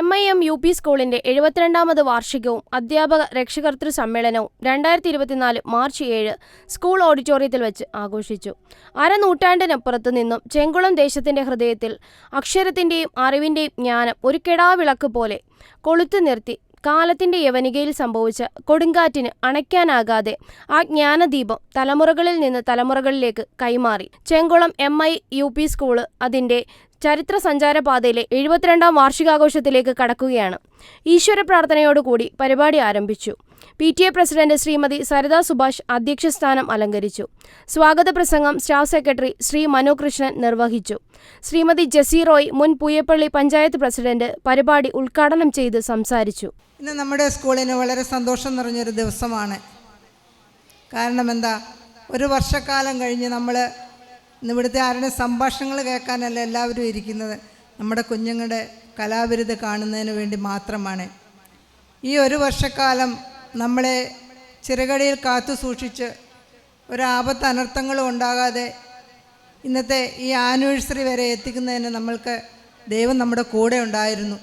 M I M U P സ്കൂളിന്റെ എഴുപത്തിരണ്ടാമത് വാർഷികവും അധ്യാപക രക്ഷകർത്തൃ സമ്മേളനവും രണ്ടായിരത്തി ഇരുപത്തിനാല് മാർച്ച് ഏഴ് സ്കൂൾ ഓഡിറ്റോറിയത്തിൽ വെച്ച് ആഘോഷിച്ചു. അരനൂറ്റാണ്ടിനപ്പുറത്തു നിന്നും ചെങ്കുളം ദേശത്തിന്റെ ഹൃദയത്തിൽ അക്ഷരത്തിന്റെയും അറിവിന്റെയും ജ്ഞാനം ഒരു കെടാവിളക്ക് പോലെ കൊളുത്തു നിർത്തി കാലത്തിന്റെ യവനികയിൽ സംഭവിച്ച കൊടുങ്കാറ്റിന് അണയ്ക്കാനാകാതെ ആ ജ്ഞാനദീപം തലമുറകളിൽ നിന്ന് തലമുറകളിലേക്ക് കൈമാറി. Chengulam M I U P school അതിന്റെ ചരിത്ര സഞ്ചാരപാതയിലെ എഴുപത്തിരണ്ടാം വാർഷികാഘോഷത്തിലേക്ക് കടക്കുകയാണ്. ഈശ്വര പ്രാർത്ഥനയോടുകൂടി പരിപാടി ആരംഭിച്ചു. P T A president Shrimathi Saritha Subhash അധ്യക്ഷസ്ഥാനം അലങ്കരിച്ചു. സ്വാഗത പ്രസംഗം സ്റ്റാഫ് സെക്രട്ടറി ശ്രീ മനോകൃഷ്ണൻ നിർവഹിച്ചു. ശ്രീമതി ജസി റോയ് മുൻ പൂയപ്പള്ളി പഞ്ചായത്ത് പ്രസിഡന്റ് പരിപാടി ഉദ്ഘാടനം ചെയ്ത് സംസാരിച്ചു. ഇന്ന് നമ്മുടെ സ്കൂളിന് വളരെ സന്തോഷം നിറഞ്ഞൊരു ദിവസമാണ്. കാരണം എന്താ? ഒരു വർഷക്കാലം കഴിഞ്ഞ് നമ്മൾ ഇവിടുത്തെ ആരുടെ സംഭാഷണങ്ങൾ കേൾക്കാനല്ല എല്ലാവരും ഇരിക്കുന്നത്. നമ്മുടെ കുഞ്ഞുങ്ങളുടെ കലാവിരുത് കാണുന്നതിന് വേണ്ടി മാത്രമാണ്. ഈ ഒരു വർഷക്കാലം നമ്മളെ ചിറകടിയിൽ കാത്തു സൂക്ഷിച്ച് ഒരാപത്ത് അനർത്ഥങ്ങളും ഉണ്ടാകാതെ ഇന്നത്തെ ഈ ആനിവേഴ്സറി വരെ എത്തിക്കുന്നതിന് നമ്മൾക്ക് ദൈവം നമ്മുടെ കൂടെ ഉണ്ടായിരുന്നു.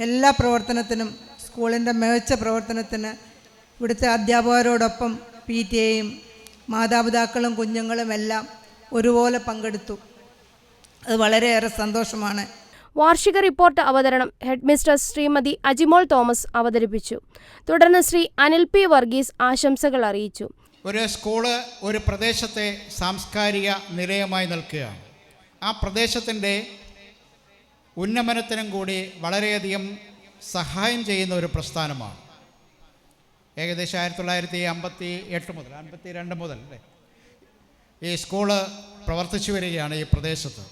എല്ലാ പ്രവർത്തനത്തിനും സ്കൂളിന്റെ മികച്ച പ്രവർത്തനത്തിന് ഇവിടുത്തെ അധ്യാപകരോടൊപ്പം പി ടി എയും മാതാപിതാക്കളും കുഞ്ഞുങ്ങളും എല്ലാം ഒരുപോലെ പങ്കെടുത്തു. അത് വളരെയേറെ സന്തോഷമാണ്. വാർഷിക റിപ്പോർട്ട് അവതരണം ഹെഡ്മിസ്ട്രസ് ശ്രീമതി അജിമോൾ തോമസ് അവതരിപ്പിച്ചു. തുടർന്ന് ശ്രീ അനിൽ പി വർഗീസ് ആശംസകൾ അറിയിച്ചു. ഒരു സ്കൂൾ ഒരു പ്രദേശത്തെ സാംസ്കാരിക നിലയമായി നിൽക്കുകയാണ്. ആ പ്രദേശത്തിന്റെ ഉന്നമനത്തിനും കൂടി വളരെയധികം സഹായം ചെയ്യുന്ന ഒരു പ്രസ്ഥാനമാണ്. ഏകദേശം ആയിരത്തി തൊള്ളായിരത്തി അമ്പത്തി എട്ട് മുതൽ അമ്പത്തി രണ്ട് മുതൽ അല്ലേ? ഈ സ്കൂൾ പ്രവർത്തിച്ചു വരികയാണ് ഈ പ്രദേശത്ത്.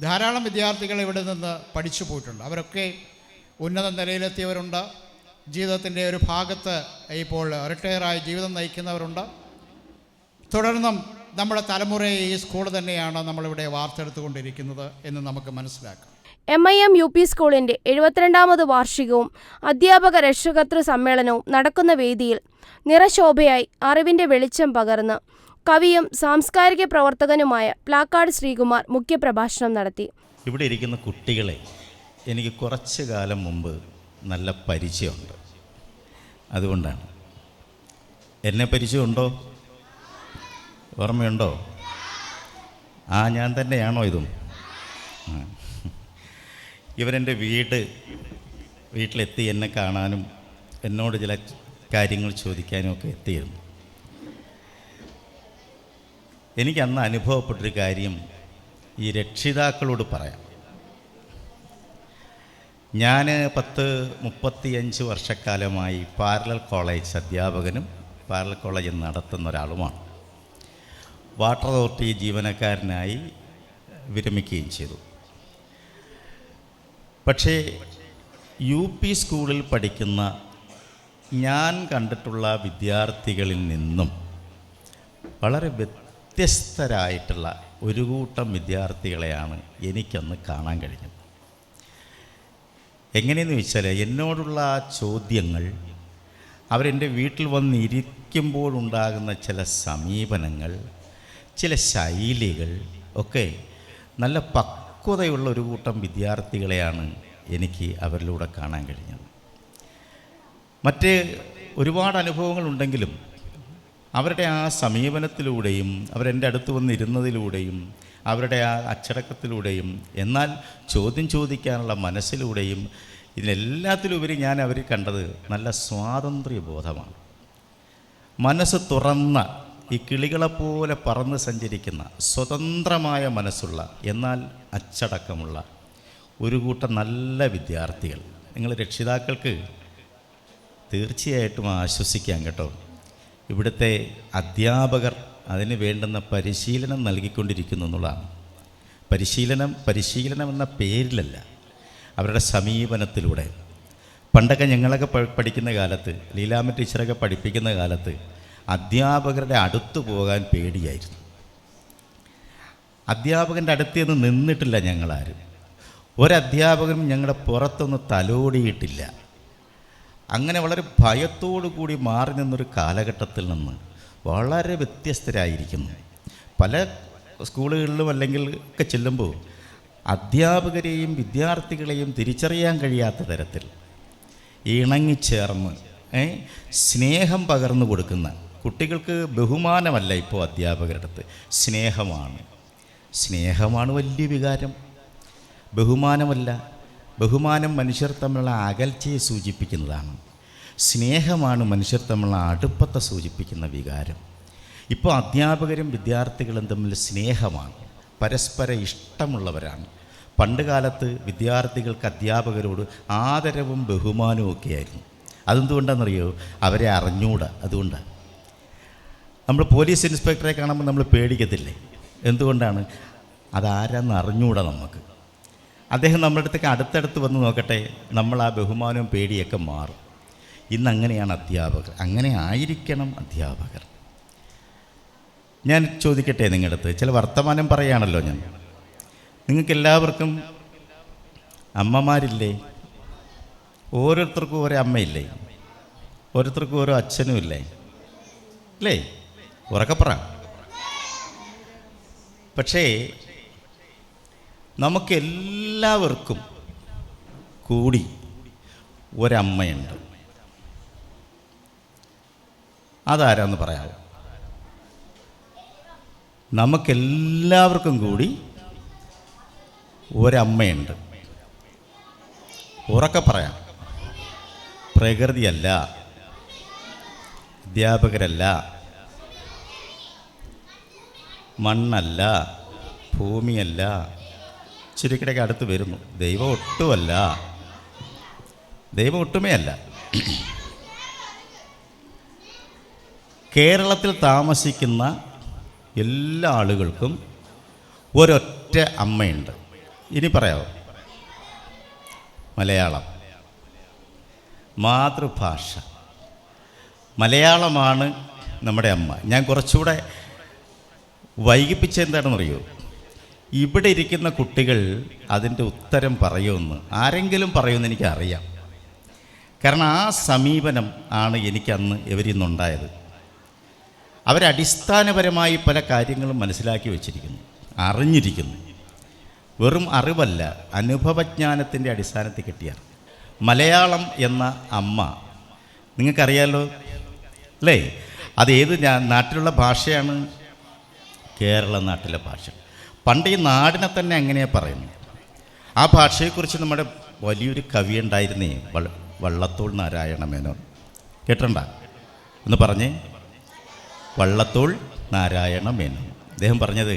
ധാരാളം വിദ്യാർത്ഥികൾ ഇവിടെ നിന്ന് പഠിച്ചു പോയിട്ടുണ്ട്. അവരൊക്കെ ഉന്നത നിലയിലെത്തിയവരുണ്ട്. ജീവിതത്തിന്റെ ഒരു ഭാഗത്ത് ഇപ്പോൾ റിട്ടയറായി ജീവിതം നയിക്കുന്നവരുണ്ട്. തുടർന്നും നമ്മുടെ തലമുറയെ ഈ സ്കൂൾ തന്നെയാണ് നമ്മളിവിടെ വാർത്തെടുത്തുകൊണ്ടിരിക്കുന്നത് എന്ന് നമുക്ക് മനസ്സിലാക്കാം. M I M U P സ്കൂളിന്റെ എഴുപത്തിരണ്ടാമത് വാർഷികവും അധ്യാപക രക്ഷകർതൃ സമ്മേളനവും നടക്കുന്ന വേദിയിൽ നിറശോഭയായി അറിവിന്റെ വെളിച്ചം പകർന്ന് കവിയും സാംസ്കാരിക പ്രവർത്തകനുമായ പ്ലാക്കാട് ശ്രീകുമാർ മുഖ്യപ്രഭാഷണം നടത്തി. ഇവിടെ ഇരിക്കുന്ന കുട്ടികളെ എനിക്ക് കുറച്ച് കാലം മുമ്പ് നല്ല പരിചയമുണ്ട്. അതുകൊണ്ടാണ്. എന്നെ പരിചയമുണ്ടോ? ഓർമ്മയുണ്ടോ? ആ ഞാൻ തന്നെയാണോ ഇതും. ഇവരെന്റെ വീട് വീട്ടിലെത്തി എന്നെ കാണാനും എന്നോട് ചില കാര്യങ്ങൾ ചോദിക്കാനും ഒക്കെ എത്തിയിരുന്നു. എനിക്ക് അന്ന് അനുഭവപ്പെട്ടൊരു കാര്യം ഈ രക്ഷിതാക്കളോട് പറയാം. ഞാൻ പത്ത് മുപ്പത്തിയഞ്ച് വർഷക്കാലമായി പാരലൽ കോളേജ് അധ്യാപകനും പാരലൽ കോളേജ് നടത്തുന്ന ഒരാളുമാണ്. വാട്ടർ അതോറിറ്റി ജീവനക്കാരനായി വിരമിക്കുകയും ചെയ്തു. പക്ഷേ യു പി സ്കൂളിൽ പഠിക്കുന്ന ഞാൻ കണ്ടിട്ടുള്ള വിദ്യാർത്ഥികളിൽ നിന്നും വളരെ വ്യത്യസ്തരായിട്ടുള്ള ഒരു കൂട്ടം വിദ്യാർത്ഥികളെയാണ് എനിക്കൊന്ന് കാണാൻ കഴിഞ്ഞത്. എങ്ങനെയെന്ന് വെച്ചാൽ എന്നോടുള്ള ആ ചോദ്യങ്ങൾ അവരെന്റെ വീട്ടിൽ വന്നിരിക്കുമ്പോഴുണ്ടാകുന്ന ചില സമീപനങ്ങൾ ചില ശൈലികൾ ഒക്കെ നല്ല പക്വതയുള്ള ഒരു കൂട്ടം വിദ്യാർത്ഥികളെയാണ് എനിക്ക് അവരിലൂടെ കാണാൻ കഴിഞ്ഞത്. മറ്റ് ഒരുപാട് അനുഭവങ്ങളുണ്ടെങ്കിലും അവരുടെ ആ സമീപനത്തിലൂടെയും അവരെന്റെ അടുത്ത് വന്നിരുന്നതിലൂടെയും അവരുടെ ആ അച്ചടക്കത്തിലൂടെയും എന്നാൽ ചോദ്യം ചോദിക്കാനുള്ള മനസ്സിലൂടെയും ഇതിനെല്ലാത്തിലുപരി ഞാൻ അവർ കണ്ടത് നല്ല സ്വാതന്ത്ര്യ ബോധമാണ് മനസ്സ് തുറന്ന ഈ കിളികളെപ്പോലെ പറന്ന് സഞ്ചരിക്കുന്ന സ്വതന്ത്രമായ മനസ്സുള്ള എന്നാൽ അച്ചടക്കമുള്ള ഒരു കൂട്ടം നല്ല വിദ്യാർത്ഥികൾ. നിങ്ങൾ രക്ഷിതാക്കൾക്ക് തീർച്ചയായിട്ടും ആശ്വസിക്കാം കേട്ടോ. ഇവിടുത്തെ അധ്യാപകർ അതിന് വേണ്ടുന്ന പരിശീലനം നൽകിക്കൊണ്ടിരിക്കുന്നു എന്നുള്ളതാണ്. പരിശീലനം പരിശീലനം എന്ന പേരിലല്ല അവരുടെ സമീപനത്തിലൂടെ. പണ്ടൊക്കെ ഞങ്ങളൊക്കെ പഠിക്കുന്ന കാലത്ത് ലീലാമ ടീച്ചറൊക്കെ പഠിപ്പിക്കുന്ന കാലത്ത് അധ്യാപകരുടെ അടുത്ത് പോകാൻ പേടിയായിരുന്നു. അധ്യാപകന്റെ അടുത്ത് നിന്ന് നിന്നിട്ടില്ല ഞങ്ങളാരും. ഒരധ്യാപകനും ഞങ്ങളുടെ പുറത്തൊന്ന് തലോടിയിട്ടില്ല. അങ്ങനെ വളരെ ഭയത്തോടു കൂടി മാറി നിന്നൊരു കാലഘട്ടത്തിൽ നിന്ന് വളരെ വ്യത്യസ്തരായിരിക്കുന്നു. പല സ്കൂളുകളിലും അല്ലെങ്കിൽ ഒക്കെ ചെല്ലുമ്പോൾ അധ്യാപകരെയും വിദ്യാർത്ഥികളെയും തിരിച്ചറിയാൻ കഴിയാത്ത തരത്തിൽ ഇണങ്ങിച്ചേർന്ന് സ്നേഹം പകർന്നു കൊടുക്കുന്ന കുട്ടികൾക്ക് ബഹുമാനമല്ല ഇപ്പോൾ അധ്യാപകരുടെ അടുത്ത്. സ്നേഹമാണ്. സ്നേഹമാണ് വലിയ വികാരം. ബഹുമാനമല്ല. ബഹുമാനം മനുഷ്യർ തമ്മിലുള്ള അകൽച്ചയെ സൂചിപ്പിക്കുന്നതാണ്. സ്നേഹമാണ് മനുഷ്യർ തമ്മിലുള്ള അടുപ്പത്തെ സൂചിപ്പിക്കുന്ന വികാരം. ഇപ്പോൾ അധ്യാപകരും വിദ്യാർത്ഥികളും തമ്മിൽ സ്നേഹമാണ്. പരസ്പര ഇഷ്ടമുള്ളവരാണ്. പണ്ട് കാലത്ത് വിദ്യാർത്ഥികൾക്ക് അധ്യാപകരോട് ആദരവും ബഹുമാനവും ഒക്കെ ആയിരുന്നു. അതെന്തുകൊണ്ടാണെന്നറിയോ? അവരെ അറിഞ്ഞൂടാ. അതുകൊണ്ടാണ് നമ്മൾ പോലീസ് ഇൻസ്പെക്ടറെ കാണുമ്പോൾ നമ്മൾ പേടിക്കത്തില്ലേ? എന്തുകൊണ്ടാണ്? അതാരാന്ന് അറിഞ്ഞൂടാ നമുക്ക്. അദ്ദേഹം നമ്മുടെ അടുത്തേക്ക് അടുത്തടുത്ത് വന്ന് നോക്കട്ടെ നമ്മൾ ആ ബഹുമാനവും പേടിയൊക്കെ മാറും. ഇന്ന് അങ്ങനെയാണ് അധ്യാപകർ. അങ്ങനെ ആയിരിക്കണം അധ്യാപകർ. ഞാൻ ചോദിക്കട്ടെ നിങ്ങളുടെ അടുത്ത് ചില വർത്തമാനം പറയുകയാണല്ലോ ഞാൻ. നിങ്ങൾക്ക് എല്ലാവർക്കും അമ്മമാരില്ലേ? ഓരോരുത്തർക്കും ഓരോ അമ്മയില്ലേ? ഓരോരുത്തർക്കും ഓരോ അച്ഛനും ഇല്ലേ? അല്ലേ ഉറക്കപ്പറ പക്ഷേ നമുക്കെല്ലാവർക്കും കൂടി ഒരമ്മയുണ്ട്. അതാരാന്ന് പറയാമോ നമുക്കെല്ലാവർക്കും കൂടി ഒരമ്മയുണ്ട്. ഉറക്കെ പറയാം. പ്രകൃതിയല്ല അധ്യാപകരല്ല മണ്ണല്ല ഭൂമിയല്ല ചുരുക്കിടയ്ക്ക് അടുത്ത് വരുന്നു. ദൈവം ഒട്ടുമല്ല. ദൈവം ഒട്ടുമേയല്ല കേരളത്തിൽ താമസിക്കുന്ന എല്ലാ ആളുകൾക്കും ഒരൊറ്റ അമ്മയുണ്ട്. ഇനി പറയാമോ മലയാളം. മാതൃഭാഷ. മലയാളമാണ് നമ്മുടെ അമ്മ. ഞാൻ കുറച്ചുകൂടെ എന്താണെന്നറിയോ? ഇവിടെ ഇരിക്കുന്ന കുട്ടികൾ അതിന്റെ ഉത്തരം പറയുമെന്ന് ആരെങ്കിലും പറയുമെന്ന് എനിക്കറിയാം. കാരണം ആ സമീപനം ആണ് എനിക്കന്ന് ഇവരിൽ നിന്നുണ്ടായത്. അവരടിസ്ഥാനപരമായി പല കാര്യങ്ങളും മനസ്സിലാക്കി വച്ചിരിക്കുന്നു അറിഞ്ഞിരിക്കുന്നു. വെറും അറിവല്ല അനുഭവജ്ഞാനത്തിന്റെ അടിസ്ഥാനത്തിൽ കിട്ടിയ മലയാളം എന്ന അമ്മ നിങ്ങൾക്കറിയാലോ? അല്ലേ? അത് ഏത് ഞാ- നാട്ടിലുള്ള ഭാഷയാണ് കേരള നാട്ടിലെ ഭാഷ. പണ്ട് ഈ നാടിനെ തന്നെ അങ്ങനെയാണ് പറയുന്നത് ആ ഭാഷയെക്കുറിച്ച് നമ്മുടെ വലിയൊരു കവി ഉണ്ടായിരുന്നേ വള്ള വള്ളത്തോൾ നാരായണ മേനോൻ കേട്ടണ്ട എന്ന് പറഞ്ഞേ. വള്ളത്തോൾ നാരായണ മേനോൻ അദ്ദേഹം പറഞ്ഞത്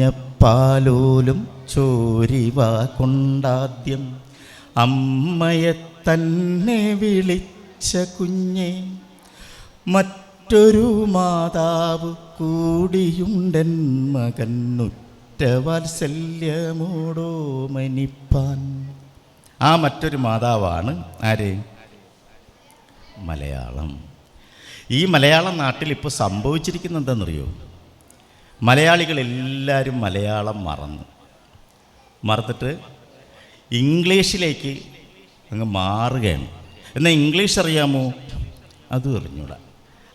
അമ്മിഞ്ഞപ്പാലോലും ചോരിവ കൊണ്ടാദ്യം അമ്മയെ തന്നെ വിളിച്ച കുഞ്ഞെ മറ്റൊരു മാതാവ് കൂടിയുണ്ടൻ മകന്നുറ്റ വാത്സല്യമോടോ മനിപ്പാൻ. ആ മറ്റൊരു മാതാവാണ് ആര്? മലയാളം. ഈ മലയാളം നാട്ടിൽ ഇപ്പോൾ സംഭവിച്ചിരിക്കുന്നത് എന്താണെന്നറിയോ മലയാളികളെല്ലാവരും മലയാളം മറന്നു. മറന്നിട്ട് ഇംഗ്ലീഷിലേക്ക് അങ്ങ് മാറുകയാണ്. എന്നാൽ ഇംഗ്ലീഷ് അറിയാമോ? അതും അറിഞ്ഞൂടാ.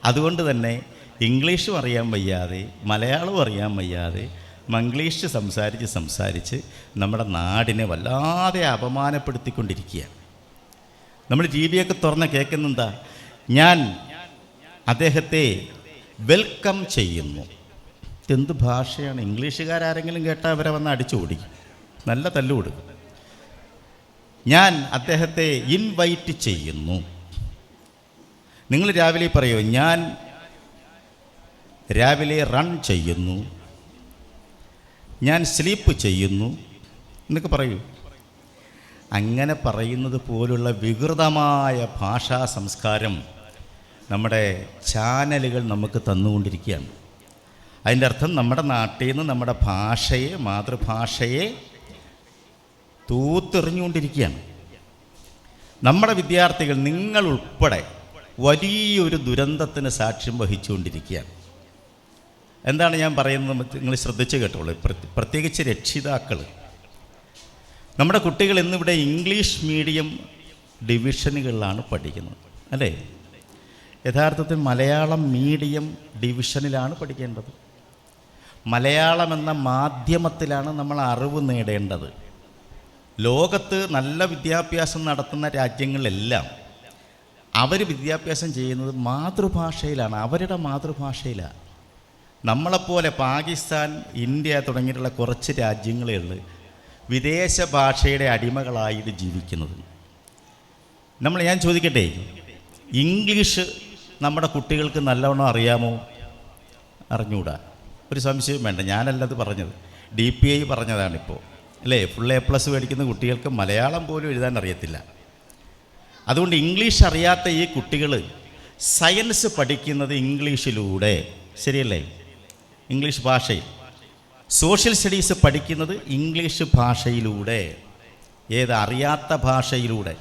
അതുകൊണ്ട് തന്നെ ഇംഗ്ലീഷും അറിയാൻ വയ്യാതെ മലയാളവും അറിയാൻ വയ്യാതെ മംഗ്ലീഷ് സംസാരിച്ച് സംസാരിച്ച് നമ്മുടെ നാടിനെ വല്ലാതെ അപമാനപ്പെടുത്തിക്കൊണ്ടിരിക്കുകയാണ്. നമ്മൾ ടി വിയൊക്കെ തുറന്ന് കേൾക്കുന്നെന്താ? ഞാൻ അദ്ദേഹത്തെ വെൽക്കം ചെയ്യുന്നു. എന്ത് ഭാഷയാണ്? ഇംഗ്ലീഷുകാരാരെങ്കിലും കേട്ടാൽ അവരെ വന്ന് അടിച്ചു ഓടിക്കും. നല്ല തല്ലുകൊടുക്കും ഞാൻ അദ്ദേഹത്തെ ഇൻവൈറ്റ് ചെയ്യുന്നു. നിങ്ങൾ രാവിലെ പറയോ ഞാൻ രാവിലെ റൺ ചെയ്യുന്നു. ഞാൻ സ്ലീപ്പ് ചെയ്യുന്നു. എന്നൊക്കെ പറയൂ. അങ്ങനെ പറയുന്നത് പോലുള്ള വികൃതമായ ഭാഷാ സംസ്കാരം നമ്മുടെ ചാനലുകൾ നമുക്ക് തന്നുകൊണ്ടിരിക്കുകയാണ്. അതിന്റെ അർത്ഥം നമ്മുടെ നാട്ടിൽ നിന്ന് നമ്മുടെ ഭാഷയെ മാതൃഭാഷയെ തൂത്തെറിഞ്ഞുകൊണ്ടിരിക്കുകയാണ്. നമ്മുടെ വിദ്യാർത്ഥികൾ നിങ്ങൾ ഉൾപ്പെടെ വലിയൊരു ദുരന്തത്തിന് സാക്ഷ്യം വഹിച്ചുകൊണ്ടിരിക്കുകയാണ്. എന്താണ് ഞാൻ പറയുന്നത് നിങ്ങൾ ശ്രദ്ധിച്ച് കേട്ടോളൂ. പ്രത്യ- പ്രത്യേകിച്ച് രക്ഷിതാക്കൾ. നമ്മുടെ കുട്ടികൾ ഇന്നിവിടെ ഇംഗ്ലീഷ് മീഡിയം ഡിവിഷനുകളിലാണ് പഠിക്കുന്നത് അല്ലേ? യഥാർത്ഥത്തിൽ മലയാളം മീഡിയം ഡിവിഷനിലാണ് പഠിക്കേണ്ടത്. മലയാളം എന്ന മാധ്യമത്തിലാണ് നമ്മൾ അറിവ് നേടേണ്ടത്. ലോകത്ത് നല്ല വിദ്യാഭ്യാസം നടത്തുന്ന രാജ്യങ്ങളിലെല്ലാം അവർ വിദ്യാഭ്യാസം ചെയ്യുന്നത് മാതൃഭാഷയിലാണ് അവരുടെ മാതൃഭാഷയിലാണ് നമ്മളെപ്പോലെ പാകിസ്ഥാൻ ഇന്ത്യ തുടങ്ങിയിട്ടുള്ള കുറച്ച് രാജ്യങ്ങളേ ഉള്ളൂ വിദേശ ഭാഷയുടെ അടിമകളായിട്ട് ജീവിക്കുന്നത്. നമ്മൾ ഞാൻ ചോദിക്കട്ടെ ഇംഗ്ലീഷ് നമ്മുടെ കുട്ടികൾക്ക് നല്ലവണ്ണം അറിയാമോ? അറിഞ്ഞുകൂടാ ഒരു സംശയവും വേണ്ട ഞാനല്ലത് പറഞ്ഞത്. ഡി പി ഐ പറഞ്ഞതാണിപ്പോൾ അല്ലേ? ഫുൾ എ പ്ലസ് മേടിക്കുന്ന കുട്ടികൾക്ക് മലയാളം പോലും എഴുതാൻ അറിയത്തില്ല. അതുകൊണ്ട് ഇംഗ്ലീഷ് അറിയാത്ത ഈ കുട്ടികൾ സയൻസ് പഠിക്കുന്നത് ഇംഗ്ലീഷിലൂടെ ശരിയല്ലേ? ഇംഗ്ലീഷ് ഭാഷയിൽ. സോഷ്യൽ സ്റ്റഡീസ് പഠിക്കുന്നത് ഇംഗ്ലീഷ് ഭാഷയിലൂടെ. ഏത് അറിയാത്ത ഭാഷയിലൂടെ.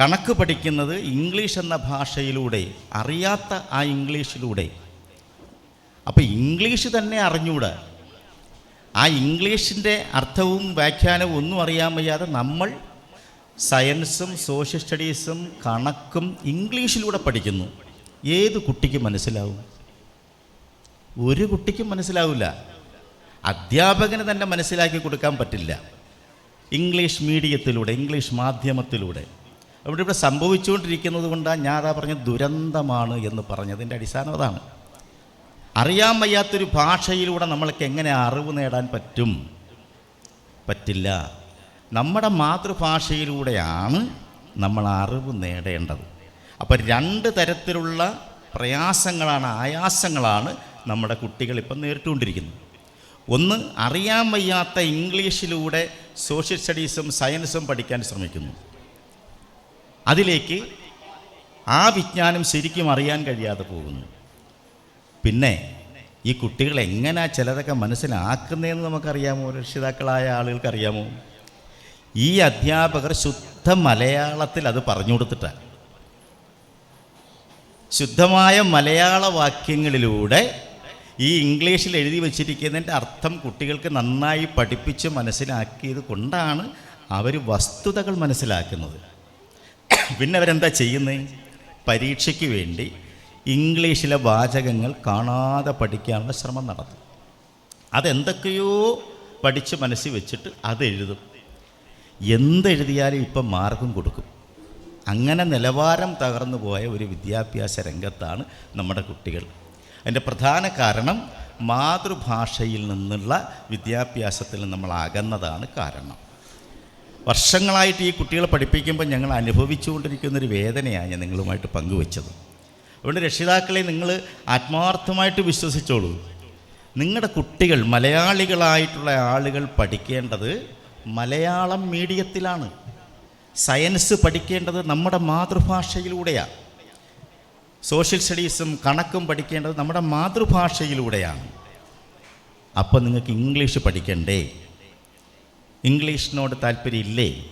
കണക്ക് പഠിക്കുന്നത് ഇംഗ്ലീഷ് എന്ന ഭാഷയിലൂടെ. അറിയാത്ത ആ ഇംഗ്ലീഷിലൂടെ അപ്പോൾ ഇംഗ്ലീഷ് തന്നെ അറിഞ്ഞൂടാ. ആ ഇംഗ്ലീഷിന്റെ അർത്ഥവും വ്യാഖ്യാനവും ഒന്നും അറിയാൻ വയ്യാതെ നമ്മൾ സയൻസും സോഷ്യൽ സ്റ്റഡീസും കണക്കും ഇംഗ്ലീഷിലൂടെ പഠിക്കുന്നു. ഏത് കുട്ടിക്ക് മനസ്സിലാവും? ഒരു കുട്ടിക്കും മനസ്സിലാവില്ല. അധ്യാപകന് തന്നെ മനസ്സിലാക്കി കൊടുക്കാൻ പറ്റില്ല. ഇംഗ്ലീഷ് മീഡിയത്തിലൂടെ ഇംഗ്ലീഷ് മാധ്യമത്തിലൂടെ. അവിടെ ഇവിടെ സംഭവിച്ചുകൊണ്ടിരിക്കുന്നത് കൊണ്ടാണ് ഞാൻ അതാ പറഞ്ഞ ദുരന്തമാണ് എന്ന് പറഞ്ഞതിന്റെ അടിസ്ഥാനം അതാണ്. അറിയാൻ വയ്യാത്തൊരു ഭാഷയിലൂടെ നമ്മൾക്ക് എങ്ങനെ അറിവ് നേടാൻ പറ്റും? പറ്റില്ല. നമ്മുടെ മാതൃഭാഷയിലൂടെയാണ് നമ്മൾ അറിവ് നേടേണ്ടത്. അപ്പോൾ രണ്ട് തരത്തിലുള്ള പ്രയാസങ്ങളാണ് ആയാസങ്ങളാണ് നമ്മുടെ കുട്ടികൾ ഇപ്പം നേരിട്ടുകൊണ്ടിരിക്കുന്നത്. ഒന്ന് അറിയാൻ വയ്യാത്ത ഇംഗ്ലീഷിലൂടെ സോഷ്യൽ സ്റ്റഡീസും സയൻസും പഠിക്കാൻ ശ്രമിക്കുന്നു. അതിലേക്ക് ആ വിജ്ഞാനം ശരിക്കും അറിയാൻ കഴിയാതെ പോകുന്നു. പിന്നെ ഈ കുട്ടികൾ എങ്ങനെ ചിലതൊക്കെ മനസ്സിലാക്കുന്നതെന്ന് നമുക്കറിയാമോ? രക്ഷിതാക്കളായ ആളുകൾക്ക് അറിയാമോ ഈ അധ്യാപകർ ശുദ്ധ മലയാളത്തിൽ അത് പറഞ്ഞു കൊടുത്തിട്ടാണ്. ശുദ്ധമായ മലയാള വാക്യങ്ങളിലൂടെ ഈ ഇംഗ്ലീഷിൽ എഴുതി വച്ചിരിക്കുന്നതിന്റെ അർത്ഥം കുട്ടികൾക്ക് നന്നായി പഠിപ്പിച്ച് മനസ്സിലാക്കിയത് കൊണ്ടാണ് അവർ വസ്തുതകൾ മനസ്സിലാക്കുന്നത്. പിന്നെ അവരെന്താ ചെയ്യുന്നത് പരീക്ഷയ്ക്ക് വേണ്ടി ഇംഗ്ലീഷിലെ വാചകങ്ങൾ കാണാതെ പഠിക്കാനുള്ള ശ്രമം നടത്തും. അതെന്തൊക്കെയോ പഠിച്ച് മനസ്സിൽ വെച്ചിട്ട് അത് എഴുതും. എന്തെഴുതിയാലും ഇപ്പം മാർക്കും കൊടുക്കും. അങ്ങനെ നിലവാരം തകർന്നു പോയ ഒരു വിദ്യാഭ്യാസ രംഗത്താണ് നമ്മുടെ കുട്ടികൾ. അതിന്റെ പ്രധാന കാരണം മാതൃഭാഷയിൽ നിന്നുള്ള വിദ്യാഭ്യാസത്തിൽ നമ്മൾ അകന്നതാണ് കാരണം. വർഷങ്ങളായിട്ട് ഈ കുട്ടികളെ പഠിപ്പിക്കുമ്പോൾ ഞങ്ങൾ അനുഭവിച്ചുകൊണ്ടിരിക്കുന്നൊരു വേദനയാണ് ഞാൻ നിങ്ങളുമായിട്ട് പങ്കുവെച്ചത്. അതുകൊണ്ട് രക്ഷിതാക്കളെ നിങ്ങൾ ആത്മാർത്ഥമായിട്ട് വിശ്വസിച്ചോളൂ. നിങ്ങളുടെ കുട്ടികൾ മലയാളികളായിട്ടുള്ള ആളുകൾ പഠിക്കേണ്ടത് മലയാളം മീഡിയത്തിലാണ്. സയൻസ് പഠിക്കേണ്ടത് നമ്മുടെ മാതൃഭാഷയിലൂടെയാണ് സോഷ്യൽ സ്റ്റഡീസും കണക്കും പഠിക്കേണ്ടത് നമ്മുടെ മാതൃഭാഷയിലൂടെയാണ്. അപ്പോൾ നിങ്ങൾക്ക് ഇംഗ്ലീഷ് പഠിക്കണ്ടേ? ഇംഗ്ലീഷിനോട് താല്പര്യമില്ലേ?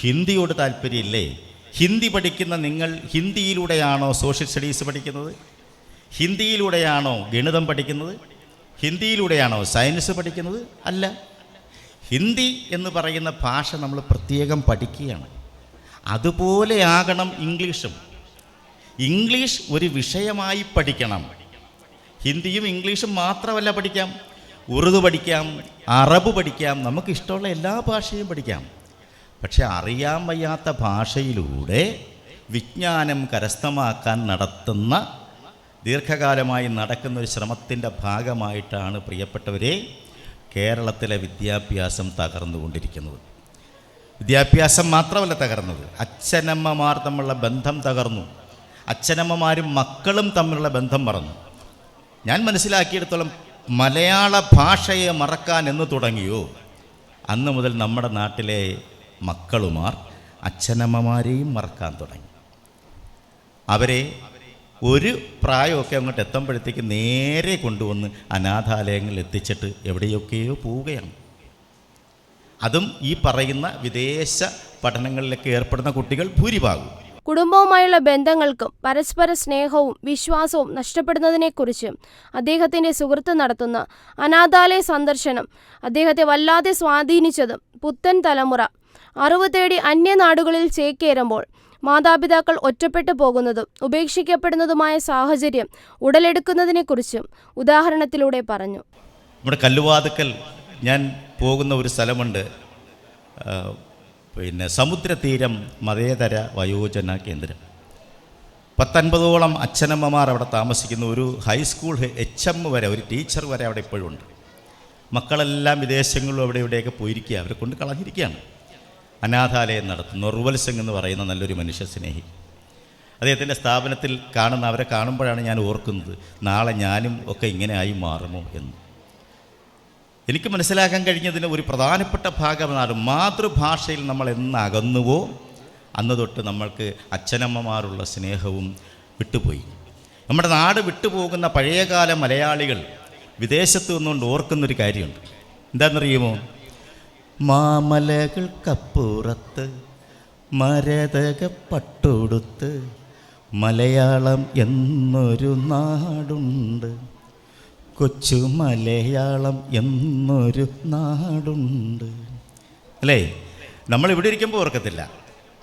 ഹിന്ദിയോട് താല്പര്യമില്ലേ? ഹിന്ദി പഠിക്കുന്ന നിങ്ങൾ ഹിന്ദിയിലൂടെയാണോ സോഷ്യൽ സ്റ്റഡീസ് പഠിക്കുന്നത്? ഹിന്ദിയിലൂടെയാണോ ഗണിതം പഠിക്കുന്നത്? ഹിന്ദിയിലൂടെയാണോ സയൻസ് പഠിക്കുന്നത്? അല്ല. ഹിന്ദി എന്ന് പറയുന്ന ഭാഷ നമ്മൾ പ്രത്യേകം പഠിക്കുകയാണ്. അതുപോലെയാകണം ഇംഗ്ലീഷും. ഇംഗ്ലീഷ് ഒരു വിഷയമായി പഠിക്കണം. ഹിന്ദിയും ഇംഗ്ലീഷും മാത്രമല്ല പഠിക്കാം. ഉറുദു പഠിക്കാം അറബ് പഠിക്കാം നമുക്ക് ഇഷ്ടമുള്ള എല്ലാ ഭാഷയും പഠിക്കാം. പക്ഷെ അറിയാൻ വയ്യാത്ത ഭാഷയിലൂടെ വിജ്ഞാനം കരസ്ഥമാക്കാൻ നടത്തുന്ന ദീർഘകാലമായി നടക്കുന്ന ഒരു ശ്രമത്തിന്റെ ഭാഗമായിട്ടാണ് പ്രിയപ്പെട്ടവരെ കേരളത്തിലെ വിദ്യാഭ്യാസം തകർന്നുകൊണ്ടിരിക്കുന്നത്. വിദ്യാഭ്യാസം മാത്രമല്ല തകർന്നത്. അച്ഛനമ്മമാർ തമ്മിലുള്ള ബന്ധം തകർന്നു. അച്ഛനമ്മമാരും മക്കളും തമ്മിലുള്ള ബന്ധം പറഞ്ഞു ഞാൻ മനസ്സിലാക്കിയെടുത്തോളം മലയാള ഭാഷയെ മറക്കാൻ എന്ന് തുടങ്ങിയോ? അന്ന് മുതൽ നമ്മുടെ നാട്ടിലെ മക്കളുമാർ അച്ഛനമ്മമാരെയും മറക്കാൻ തുടങ്ങി. അവരെ ഒരു പ്രായമൊക്കെ അങ്ങോട്ട് എത്തുമ്പോഴത്തേക്ക് നേരെ കൊണ്ടുവന്ന് അനാഥാലയങ്ങളിൽ എത്തിച്ചിട്ട് എവിടെയൊക്കെയോ പോവുകയാണ്. അതും ഈ പറയുന്ന വിദേശ പഠനങ്ങളിലൊക്കെ ഏർപ്പെടുന്ന കുട്ടികൾ ഭൂരിഭാഗവും. കുടുംബവുമായുള്ള ബന്ധങ്ങൾക്കും പരസ്പര സ്നേഹവും വിശ്വാസവും നഷ്ടപ്പെടുന്നതിനെക്കുറിച്ച് അദ്ദേഹത്തിന്റെ സുഹൃത്ത് നടത്തുന്ന അനാഥാലയ സന്ദർശനം അദ്ദേഹത്തെ വല്ലാതെ സ്വാധീനിച്ചതും പുത്തൻ തലമുറ അറിവ് തേടി അന്യനാടുകളിൽ ചേക്കേറുമ്പോൾ മാതാപിതാക്കൾ ഒറ്റപ്പെട്ടു പോകുന്നതും ഉപേക്ഷിക്കപ്പെടുന്നതുമായ സാഹചര്യം ഉടലെടുക്കുന്നതിനെക്കുറിച്ചും ഉദാഹരണത്തിലൂടെ പറഞ്ഞു. നമ്മുടെ കല്ലുവാതുക്കൽ ഞാൻ പോകുന്ന ഒരു സ്ഥലമുണ്ട്. പിന്നെ സമുദ്രതീരം മതേതര വയോജന കേന്ദ്രം. പത്തൊൻപതോളം അച്ഛനമ്മമാർ അവിടെ താമസിക്കുന്ന ഒരു ഹൈസ്കൂൾ എച്ച് എം വരെ ഒരു ടീച്ചർ വരെ അവിടെ ഇപ്പോഴും ഉണ്ട്. മക്കളെല്ലാം വിദേശങ്ങളിലും അവിടെ ഇവിടെയൊക്കെ പോയിരിക്കുക അവരെ കൊണ്ട് കളഞ്ഞിരിക്കുകയാണ്. അനാഥാലയം നടത്തുന്നു. റുവൽ സിംഗ് എന്ന് പറയുന്ന നല്ലൊരു മനുഷ്യ സ്നേഹി. അദ്ദേഹത്തിന്റെ സ്ഥാപനത്തിൽ കാണുന്ന അവരെ കാണുമ്പോഴാണ് ഞാൻ ഓർക്കുന്നത് നാളെ ഞാനും ഒക്കെ ഇങ്ങനെ ആയി മാറുമോ എന്ന്. എനിക്ക് മനസ്സിലാക്കാൻ കഴിഞ്ഞതിന് ഒരു പ്രധാനപ്പെട്ട ഭാഗമാണ് മാതൃഭാഷയിൽ നമ്മൾ എന്ന് അകന്നുവോ അന്ന് തൊട്ട് നമ്മൾക്ക് അച്ഛനമ്മമാരുള്ള സ്നേഹവും വിട്ടുപോയി. നമ്മുടെ നാട് വിട്ടുപോകുന്ന പഴയകാല മലയാളികൾ വിദേശത്ത് നിന്നുകൊണ്ട് ഓർക്കുന്നൊരു കാര്യമുണ്ട്. എന്താണെന്നറിയുമോ? മാമലകൾക്കപ്പുറത്ത് മരതക പട്ടുടുത്ത് മലയാളം എന്നൊരു നാടുണ്ട്. കൊച്ചു മലയാളം എന്നൊരു നാടുണ്ട്. അല്ലേ? നമ്മൾ ഇവിടെ ഇരിക്കുമ്പോൾ ഓർക്കത്തില്ല.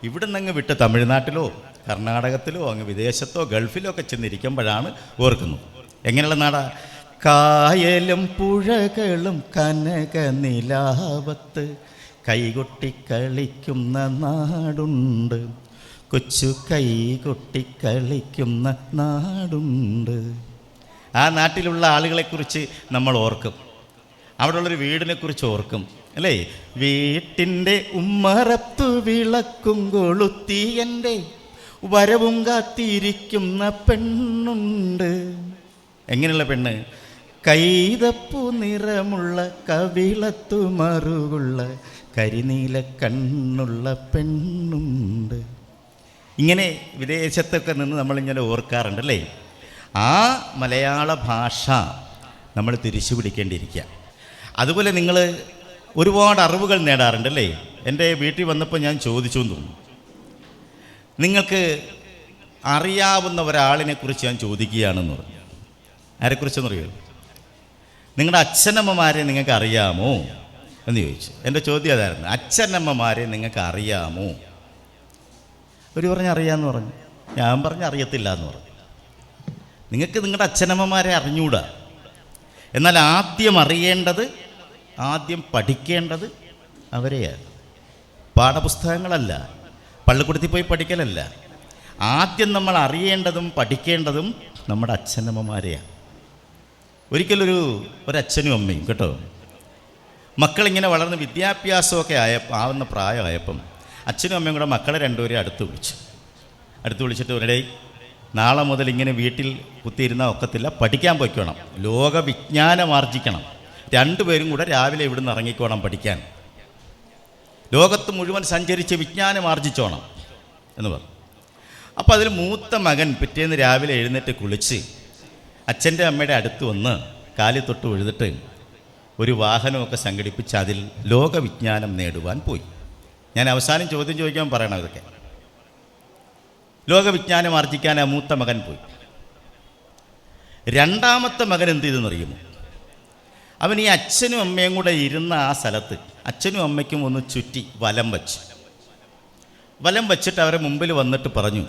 ഇവിടെ നിന്ന് അങ്ങ് വിട്ട് തമിഴ്നാട്ടിലോ കർണാടകത്തിലോ അങ്ങ് വിദേശത്തോ ഗൾഫിലോ ഒക്കെ ചെന്നിരിക്കുമ്പോഴാണ് ഓർക്കുന്നത്. എങ്ങനെയുള്ള നാടാ? കായലും പുഴകളും കനക നിലാവത്ത് കൈകൊട്ടി കളിക്കുന്ന നാടുണ്ട്. കൊച്ചു കൈകൊട്ടി കളിക്കുന്ന നാടുണ്ട്. ആ നാട്ടിലുള്ള ആളുകളെക്കുറിച്ച് നമ്മൾ ഓർക്കും. അവിടെയുള്ളൊരു വീടിനെക്കുറിച്ച് ഓർക്കും. അല്ലേ? വീട്ടിന്റെ ഉമ്മറത്തു വിളക്കും കൊളുത്തി എന്റെ വരവും കാത്തിരിക്കുന്ന പെണ്ണുണ്ട്. എങ്ങനെയുള്ള പെണ്ണ്? കൈതപ്പു നിറമുള്ള കവിളത്തു മറുകുള്ള കരിനീല കണ്ണുള്ള പെണ്ണുണ്ട്. ഇങ്ങനെ വിദേശത്തൊക്കെ നിന്ന് നമ്മളിങ്ങനെ ഓർക്കാറുണ്ട് അല്ലേ ആ മലയാള ഭാഷ നമ്മൾ തിരിച്ചു പിടിക്കേണ്ടിയിരിക്കുക. അതുപോലെ നിങ്ങൾ ഒരുപാട് അറിവുകൾ നേടാറുണ്ട് അല്ലേ എന്റെ വീട്ടിൽ വന്നപ്പോൾ ഞാൻ ചോദിച്ചു തോന്നുന്നു. നിങ്ങൾക്ക് അറിയാവുന്ന ഒരാളിനെക്കുറിച്ച് ഞാൻ ചോദിക്കുകയാണെന്ന് പറഞ്ഞു. ആരെക്കുറിച്ചെന്ന് അറിയോ നിങ്ങളുടെ അച്ഛനമ്മമാരെ നിങ്ങൾക്ക് അറിയാമോ എന്ന് ചോദിച്ചു. എന്റെ ചോദ്യം അതായിരുന്നു. അച്ഛനമ്മമാരെ നിങ്ങൾക്ക് അറിയാമോ ഒരു പറഞ്ഞ് അറിയാമെന്ന് പറഞ്ഞു. ഞാൻ പറഞ്ഞ് അറിയത്തില്ല എന്ന് പറഞ്ഞു. നിങ്ങൾക്ക് നിങ്ങളുടെ അച്ഛനമ്മമാരെ അറിഞ്ഞൂടാ. എന്നാൽ ആദ്യം അറിയേണ്ടത് ആദ്യം പഠിക്കേണ്ടത് അവരെയാണ്. പാഠപുസ്തകങ്ങളല്ല പള്ളിക്കൂടത്തിൽ പോയി പഠിക്കലല്ല. ആദ്യം നമ്മൾ അറിയേണ്ടതും പഠിക്കേണ്ടതും നമ്മുടെ അച്ഛനമ്മമാരെയാണ്. ഒരിക്കലൊരു ഒരച്ഛനും അമ്മയും കേട്ടോ? മക്കളിങ്ങനെ വളർന്ന് വിദ്യാഭ്യാസമൊക്കെ ആയ ആവുന്ന പ്രായമായപ്പം അച്ഛനും അമ്മയും കൂടെ മക്കളെ രണ്ടുപേരെ അടുത്ത് വിളിച്ചു. അടുത്ത് വിളിച്ചിട്ട് ഒരിടെ നാളെ മുതൽ ഇങ്ങനെ വീട്ടിൽ കുത്തിയിരുന്ന ഒക്കത്തില്ല പഠിക്കാൻ പൊയ്ക്കണം. ലോക വിജ്ഞാനം ആർജിക്കണം രണ്ടുപേരും കൂടെ രാവിലെ ഇവിടുന്ന് ഇറങ്ങിക്കോണം പഠിക്കാൻ. ലോകത്ത് മുഴുവൻ സഞ്ചരിച്ച് വിജ്ഞാനം ആർജിച്ചോണം. എന്ന് പറഞ്ഞു. അപ്പോൾ അതിൽ മൂത്ത മകൻ പിറ്റേന്ന് രാവിലെ എഴുന്നേറ്റ് കുളിച്ച് അച്ഛന്റെ അമ്മയുടെ അടുത്ത് വന്ന് കാലി തൊട്ട് എഴുതിട്ട് ഒരു വാഹനമൊക്കെ സംഘടിപ്പിച്ച് അതിൽ ലോകവിജ്ഞാനം നേടുവാൻ പോയി. ഞാൻ അവസാനം ചോദ്യം ചോദിക്കാൻ പറയണം ഇതൊക്കെ ലോകവിജ്ഞാനം ആർജിക്കാൻ ആ മൂത്ത മകൻ പോയി. രണ്ടാമത്തെ മകൻ എന്ത് ചെയ്തെന്നറിയുമോ അവൻ ഈ അച്ഛനും അമ്മയും കൂടെ ഇരുന്ന ആ സ്ഥലത്ത് അച്ഛനും അമ്മയ്ക്കും ഒന്ന് ചുറ്റി വലം വച്ച്. വലം വച്ചിട്ട് അവരെ മുമ്പിൽ വന്നിട്ട് പറഞ്ഞു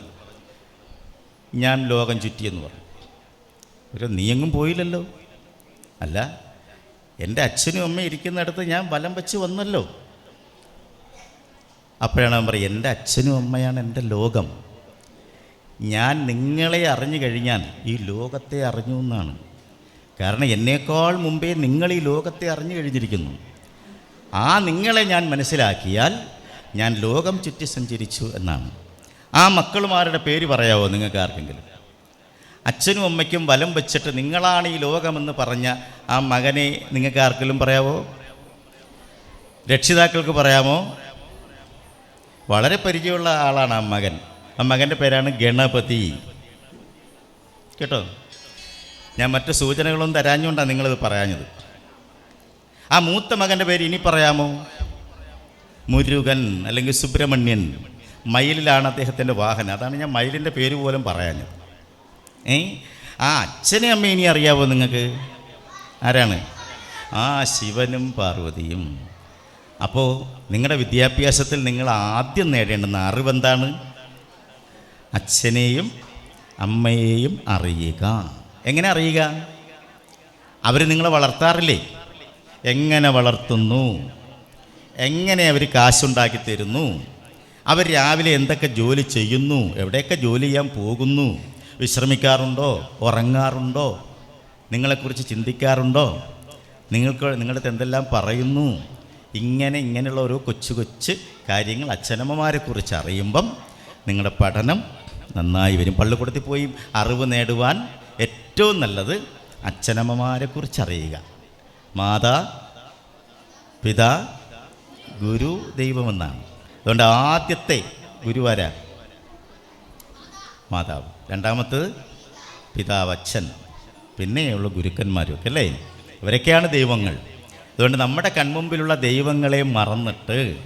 ഞാൻ ലോകം ചുറ്റിയെന്ന് പറഞ്ഞു. ഒരു നീയെങ്ങും പോയില്ലല്ലോ. അല്ല എന്റെ അച്ഛനും അമ്മയും ഇരിക്കുന്നിടത്ത് ഞാൻ വലം വെച്ച് വന്നല്ലോ. അപ്പോഴാണ് അവൻ പറയും എന്റെ അച്ഛനും അമ്മയാണ് എന്റെ ലോകം. ഞാൻ നിങ്ങളെ അറിഞ്ഞു കഴിഞ്ഞാൽ ഈ ലോകത്തെ അറിഞ്ഞു എന്നാണ്. കാരണം എന്നേക്കാൾ മുമ്പേ നിങ്ങൾ ഈ ലോകത്തെ അറിഞ്ഞു കഴിഞ്ഞിരിക്കുന്നു. ആ നിങ്ങളെ ഞാൻ മനസ്സിലാക്കിയാൽ ഞാൻ ലോകം ചുറ്റി സഞ്ചരിച്ചു എന്നാണ്. ആ മക്കളുമാരുടെ പേര് പറയാവോ നിങ്ങൾക്ക് ആർക്കെങ്കിലും? അച്ഛനും അമ്മയ്ക്കും വലം വെച്ചിട്ട് നിങ്ങളാണ് ഈ ലോകമെന്ന് പറഞ്ഞ ആ മകനെ നിങ്ങൾക്ക് ആർക്കെങ്കിലും പറയാമോ രക്ഷിതാക്കൾക്ക് പറയാമോ? വളരെ പരിചയമുള്ള ആളാണ് ആ മകൻ. ആ മകന്റെ പേരാണ് ഗണപതി. കേട്ടോ? ഞാൻ മറ്റു സൂചനകളൊന്നും തരാഞ്ഞുകൊണ്ടാണ് നിങ്ങളിത് പറയാഞ്ഞത്. ആ മൂത്ത മകന്റെ പേര് ഇനി പറയാമോ? മുരുകൻ അല്ലെങ്കിൽ സുബ്രഹ്മണ്യൻ. മയിലിലാണ് അദ്ദേഹത്തിന്റെ വാഹനം. അതാണ് ഞാൻ മയിലിന്റെ പേര് പോലും പറയാഞ്ഞത്. ഏ? ആ അച്ഛനെ അമ്മ ഇനി അറിയാവോ നിങ്ങൾക്ക്? ആരാണ്? ആ ശിവനും പാർവതിയും. അപ്പോൾ നിങ്ങളുടെ വിദ്യാഭ്യാസത്തിൽ നിങ്ങൾ ആദ്യം നേടേണ്ടുന്ന അറിവെന്താണ് അച്ഛനെയും അമ്മയെയും അറിയുക. എങ്ങനെ അറിയുക? അവർ നിങ്ങളെ വളർത്താറില്ലേ? എങ്ങനെ വളർത്തുന്നു? എങ്ങനെ അവർ കാശുണ്ടാക്കി തരുന്നു? അവർ രാവിലെ എന്തൊക്കെ ജോലി ചെയ്യുന്നു? എവിടെയൊക്കെ ജോലി ചെയ്യാൻ പോകുന്നു? വിശ്രമിക്കാറുണ്ടോ? ഉറങ്ങാറുണ്ടോ? നിങ്ങളെക്കുറിച്ച് ചിന്തിക്കാറുണ്ടോ? നിങ്ങൾക്ക് നിങ്ങളുടെ എന്തെല്ലാം പറയുന്നു? ഇങ്ങനെ ഇങ്ങനെയുള്ള ഓരോ കൊച്ചു കൊച്ചു കാര്യങ്ങൾ അച്ഛനമ്മമാരെ കുറിച്ച് അറിയുമ്പം നിങ്ങളുടെ പഠനം നന്നായി വരും. പള്ളിക്കൂടത്തിൽ പോയി അറിവ് നേടുവാൻ ഏറ്റവും നല്ലത് അച്ഛനമ്മമാരെ കുറിച്ച് അറിയുക. മാതാ പിതാ ഗുരു ദൈവമെന്നാണ്. അതുകൊണ്ട് ആദ്യത്തെ ഗുരുവാരാ? മാതാവ്. രണ്ടാമത്തത് പിതാവ് അച്ഛൻ പിന്നെയുള്ള ഗുരുക്കന്മാരും ഒക്കെ അല്ലേ? ഇവരൊക്കെയാണ് ദൈവങ്ങൾ. അതുകൊണ്ട് നമ്മുടെ കൺമുമ്പിലുള്ള ദൈവങ്ങളെ മറന്നിട്ട്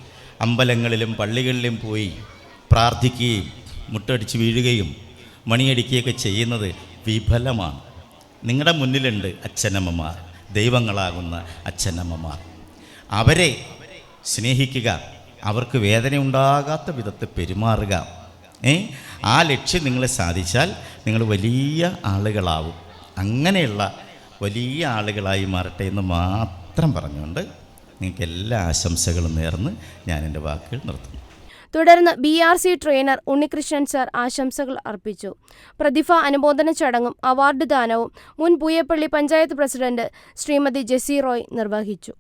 അമ്പലങ്ങളിലും പള്ളികളിലും പോയി പ്രാർത്ഥിക്കുകയും മുട്ടടിച്ച് വീഴുകയും മണിയടിക്കുകയൊക്കെ ചെയ്യുന്നത് വിഫലമാണ്. നിങ്ങളുടെ മുന്നിലുണ്ട് അച്ഛനമ്മമാർ. ദൈവങ്ങളാകുന്ന അച്ഛനമ്മമാർ. അവരെ സ്നേഹിക്കുക. അവർക്ക് വേദന ഉണ്ടാകാത്ത വിധത്തിൽ പെരുമാറുക. ഏ? ആ ലക്ഷ്യം നിങ്ങൾ സാധിച്ചാൽ നിങ്ങൾ വലിയ ആളുകളാവും. അങ്ങനെയുള്ള വലിയ ആളുകളായി മാറട്ടെ എന്ന് മാത്രം പറഞ്ഞുകൊണ്ട് നിങ്ങൾക്ക് എല്ലാ ആശംസകളും നേർന്ന് ഞാൻ എന്റെ വാക്കുകൾ നിർത്തുന്നു. തുടർന്ന് B R C trainer Unnikrishnan sir ആശംസകൾ അർപ്പിച്ചു. പ്രതിഭ അനുമോദന ചടങ്ങും അവാർഡ് ദാനവും മുൻ പൂയപ്പള്ളി പഞ്ചായത്ത് പ്രസിഡന്റ് ശ്രീമതി ജെസി റോയ് നിർവഹിച്ചു.